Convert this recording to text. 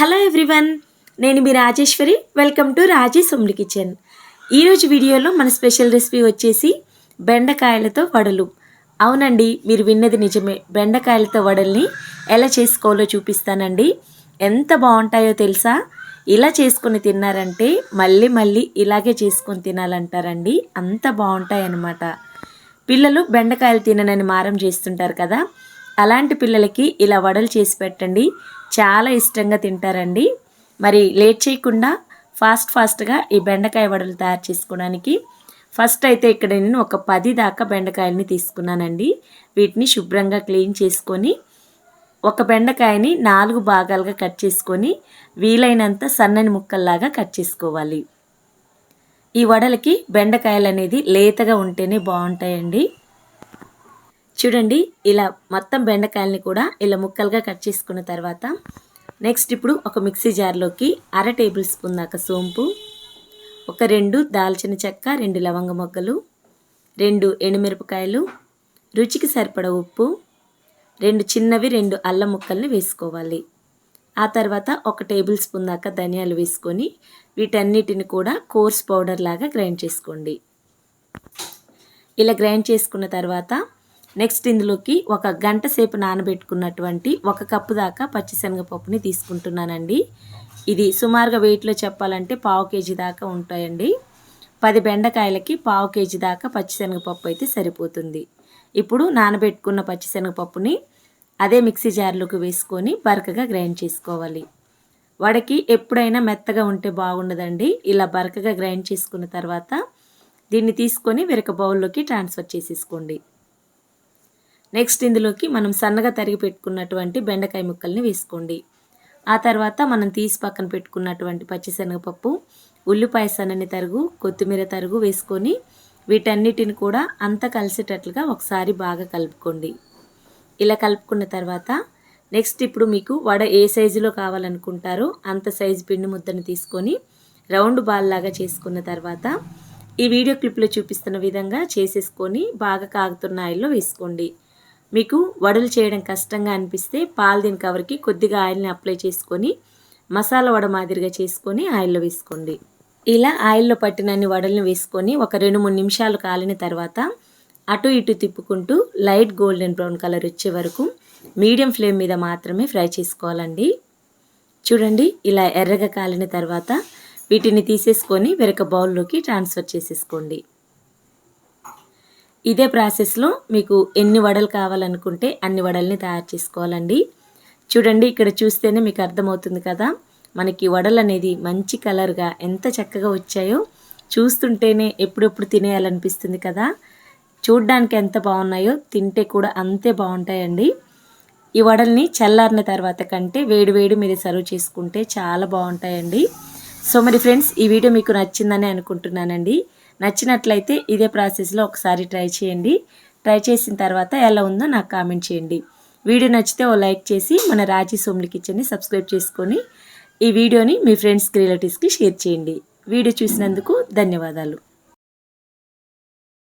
Hello everyone నేను మీ Rajeshwari. Welcome to Raji సొమ్లి కిచెన్ ఈరోజు వీడియోలో మన స్పెషల్ రెసిపీ వచ్చేసి బెండకాయలతో వడలు. అవునండి మీరు విన్నది నిజమే. బెండకాయలతో వడల్ని ఎలా చేసుకోవాలో చూపిస్తానండి. ఎంత బాగుంటాయో తెలుసా? ఇలా చేసుకొని తిన్నారంటే మళ్ళీ మళ్ళీ ఇలాగే చేసుకొని తినాలంటారండి. అంత బాగుంటాయి అన్నమాట పిల్లలు బెండకాయలు తిననని మారం చేస్తుంటారు కదా. అలాంటి పిల్లలకి ఇలా వడలు చేసి పెట్టండి. చాలా ఇష్టంగా తింటారండి. మరి లేట్ చేయకుండా ఫాస్ట్ ఫాస్ట్గా ఈ బెండకాయ వడలు తయారు చేసుకోవడానికి ఫస్ట్ అయితే ఇక్కడ నేను ఒక పది దాకా బెండకాయలని తీసుకున్నానండి. వీటిని శుభ్రంగా క్లీన్ చేసుకొని ఒక బెండకాయని నాలుగు భాగాలుగా కట్ చేసుకొని వీలైనంత సన్నని ముక్కల్లాగా కట్ చేసుకోవాలి. ఈ వడలకి బెండకాయలు అనేది లేతగా ఉంటేనే బాగుంటాయండి. చూడండి ఇలా మొత్తం బెండకాయలని కూడా ఇలా ముక్కలుగా కట్ చేసుకున్న తర్వాత నెక్స్ట్ ఇప్పుడు ఒక మిక్సీ జార్లోకి అర టేబుల్ స్పూన్ దాకా సోంపు ఒక రెండు దాల్చిన చెక్క రెండు లవంగ మొగ్గలు రెండు ఎండుమిరపకాయలు రుచికి సరిపడ ఉప్పు రెండు చిన్నవి రెండు అల్లం ముక్కల్ని వేసుకోవాలి. ఆ తర్వాత ఒక టేబుల్ స్పూన్ దాకా ధనియాలు వేసుకొని వీటన్నిటిని కూడా కోర్స్ పౌడర్ లాగా గ్రైండ్ చేసుకోండి. ఇలా గ్రైండ్ చేసుకున్న తర్వాత నెక్స్ట్ ఇందులోకి ఒక గంట సేపు నానబెట్టుకున్నటువంటి ఒక కప్పు దాకా పచ్చిశనగపప్పుని తీసుకుంటున్నానండి. ఇది సుమారుగా వెయిట్లో చెప్పాలంటే పావు కేజీ దాకా ఉంటాయండి. పది బెండకాయలకి పావు కేజీ దాకా పచ్చిశనగపప్పు అయితే సరిపోతుంది. ఇప్పుడు నానబెట్టుకున్న పచ్చిశనగపప్పుని అదే మిక్సీ జార్లోకి వేసుకొని బరకగా గ్రైండ్ చేసుకోవాలి. వడకి ఎప్పుడైనా మెత్తగా ఉంటే బాగుండదండి. ఇలా బరకగా గ్రైండ్ చేసుకున్న తర్వాత దీన్ని తీసుకొని వెరక బౌల్లోకి ట్రాన్స్ఫర్ చేసేసుకోండి. నెక్స్ట్ ఇందులోకి మనం సన్నగా తరిగి పెట్టుకున్నటువంటి బెండకాయ ముక్కల్ని వేసుకోండి. ఆ తర్వాత మనం తీసి పక్కన పెట్టుకున్నటువంటి పచ్చిశనగపప్పు ఉల్లిపాయ సన్నని తరుగు కొత్తిమీర తరుగు వేసుకొని వీటన్నిటిని కూడా అంత కలిసేటట్లుగా ఒకసారి బాగా కలుపుకోండి. ఇలా కలుపుకున్న తర్వాత నెక్స్ట్ ఇప్పుడు మీకు వడ ఏ సైజులో కావాలనుకుంటారో అంత సైజు పిండి ముద్దను తీసుకొని రౌండ్ బాల్ లాగా చేసుకున్న తర్వాత ఈ వీడియో క్లిప్లో చూపిస్తున్న విధంగా చేసేసుకొని బాగా కాగుతున్న ఆయిల్లో వేసుకోండి. మీకు వడలు చేయడం కష్టంగా అనిపిస్తే పాలదీన్ కవర్కి కొద్దిగా ఆయిల్ని అప్లై చేసుకొని మసాలా వడ మాదిరిగా చేసుకొని ఆయిల్లో వేసుకోండి. ఇలా ఆయిల్లో పట్టినన్ని వడలను వేసుకొని ఒక రెండు మూడు నిమిషాలు కాలిన తర్వాత అటు ఇటు తిప్పుకుంటూ లైట్ గోల్డెన్ బ్రౌన్ కలర్ వచ్చే వరకు మీడియం ఫ్లేమ్ మీద మాత్రమే ఫ్రై చేసుకోవాలండి. చూడండి ఇలా ఎర్రగా కాలిన తర్వాత వీటిని తీసేసుకొని వెరక బౌల్లోకి ట్రాన్స్ఫర్ చేసేసుకోండి. ఇదే ప్రాసెస్లో మీకు ఎన్ని వడలు కావాలనుకుంటే అన్ని వడల్ని తయారు చేసుకోవాలండి. చూడండి ఇక్కడ చూస్తేనే మీకు అర్థమవుతుంది కదా మనకి వడలు అనేది మంచి కలర్గా ఎంత చక్కగా వచ్చాయో చూస్తుంటేనే ఎప్పుడెప్పుడు తినేయాలనిపిస్తుంది కదా. చూడ్డానికి ఎంత బాగున్నాయో తింటే కూడా అంతే బాగుంటాయండి. ఈ వడల్ని చల్లారిన తర్వాత కంటే వేడివేడి మీద సర్వ్ చేసుకుంటే చాలా బాగుంటాయండి. సో మరి ఫ్రెండ్స్ ఈ వీడియో మీకు నచ్చిందని అనుకుంటున్నానండి. నచ్చినట్లయితే ఇదే ప్రాసెస్లో ఒకసారి ట్రై చేయండి. ట్రై చేసిన తర్వాత ఎలా ఉందో నాకు కామెంట్ చేయండి. వీడియో నచ్చితే ఓ లైక్ చేసి మన రాజీ సోమ్లి కిచెన్ని సబ్స్క్రైబ్ చేసుకొని ఈ వీడియోని మీ ఫ్రెండ్స్కి రిలేటివ్స్కి షేర్ చేయండి. వీడియో చూసినందుకు ధన్యవాదాలు.